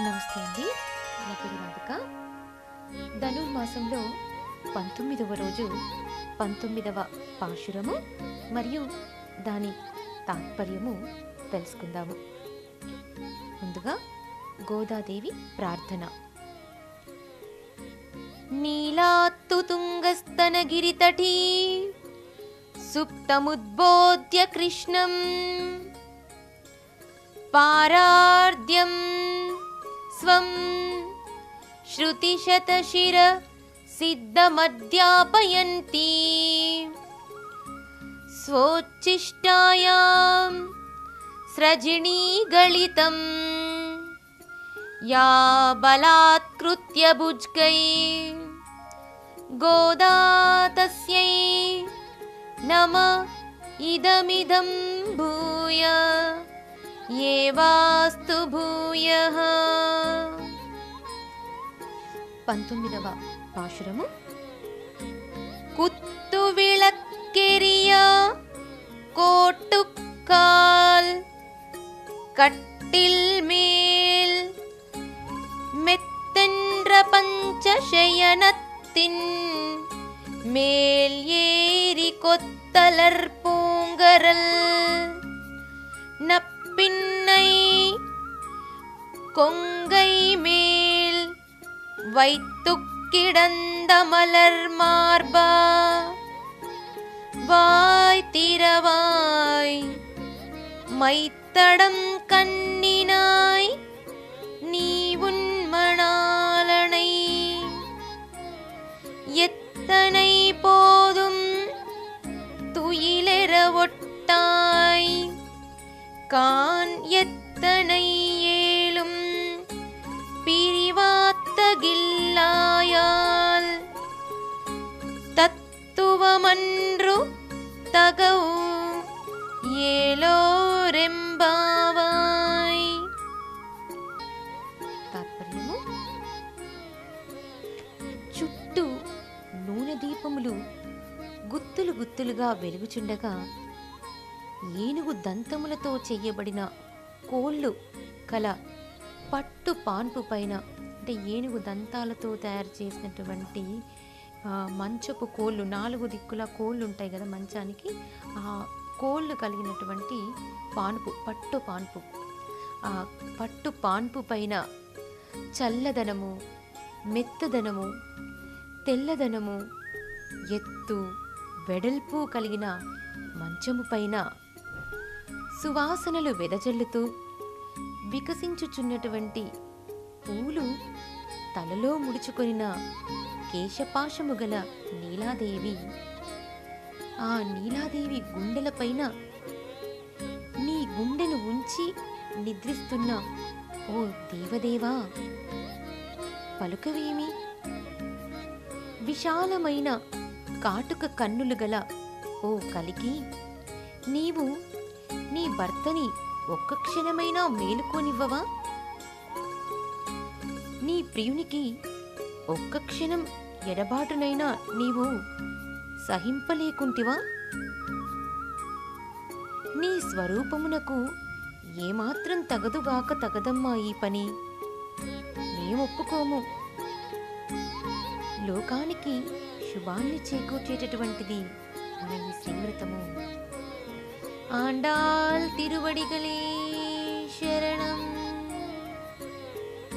నమస్తే అండి. నా పేరు రాధిక. ధనుర్మాసంలో పంతొమ్మిదవ రోజు పంతొమ్మిదవ పాశురము మరియు దాని తాత్పర్యము తెలుసుకుందాము. ముందుగా గోదాదేవి ప్రార్థన. నీలాత్తు తుంగస్తనగిరితటీ సుప్తముద్బోధ్య కృష్ణం పారార్ధ్యం स्वं श्रुतिशतशिरसिद्धमध्यापयन्ती। स्वोच्चिष्टायां स्वोच्छिष्टायां गलितम् या बलात्कृत्यभुज्कै गोदा तस्यै नम इदमिदं भूय ये वास्तु भूयः। పంతొమ్మిదవ పాశురము కుత్తు విళక్కెరియ కోట్టుకాల్ కట్టిల్ మేల్ மெத்தென்ற பஞ்சசயனத்தின் மேல் ஏறி கொத்தலர் பூங்கரல் நப்பின்னை கொங்கை மேல் வைத்து கிடந்த மலர் மார்பா வாய் திரவாய் மைத்தடம் கண்ணினாய் நீ உன்மணாலனை எத்தனை போதும் துயிலெற ஒட்டாய் கான் எத்தனை பிரிவாத்தகில்லாயால் தத்துவமன்று தகவு ఏలోరెంబావాయ్ తాత్పర్యము చుట్టూ నూనె దీపములు గుత్తులు గుత్తులుగా వెలుగుచుండగా ఏనుగు దంతములతో చెయ్యబడిన కోళ్ళు కల పట్టు పాన్పు పైన అంటే ఏనుగు దంతాలతో తయారు చేసినటువంటి మంచపు కోళ్ళు నాలుగు దిక్కుల కోళ్ళు ఉంటాయి కదా మంచానికి. ఆ కోళ్ళు కలిగినటువంటి పాన్పు పట్టు పాన్పు. ఆ పట్టు పాన్పు పైన చల్లదనము మెత్తదనము తెల్లదనము ఎత్తు వెడల్పు కలిగిన మంచము పైన సువాసనలు వెదజల్లుతూ వికసించుచున్నటువంటి పూలు తలలో ముడుచుకొనిన కేశపాశము గల నీలాదేవి. ఆ నీలాదేవి గుండెలపైన నీ గుండెను ఉంచి నిద్రిస్తున్న ఓ దేవదేవా పలుకవేమి? విశాలమైన కాటుక కన్నులు గల ఓ కలికి నీవు నీ భర్తని ఒక్క క్షణమైనా మేలుకోనివ్వవా? నీ ప్రియునికి ఒక్క క్షణం ఎడబాటునైనా నీవు సహింపలేకుంటివా? నీ స్వరూపమునకు ఏమాత్రం తగదుగాక తగదమ్మా ఈ పని. మేమొప్పుకోము లోకానికి శుభాన్ని చేకూర్చేటటువంటిది మన ఈ శ్రీవ్రతము. ఆండాల్ తిరువడిగలే శరణం.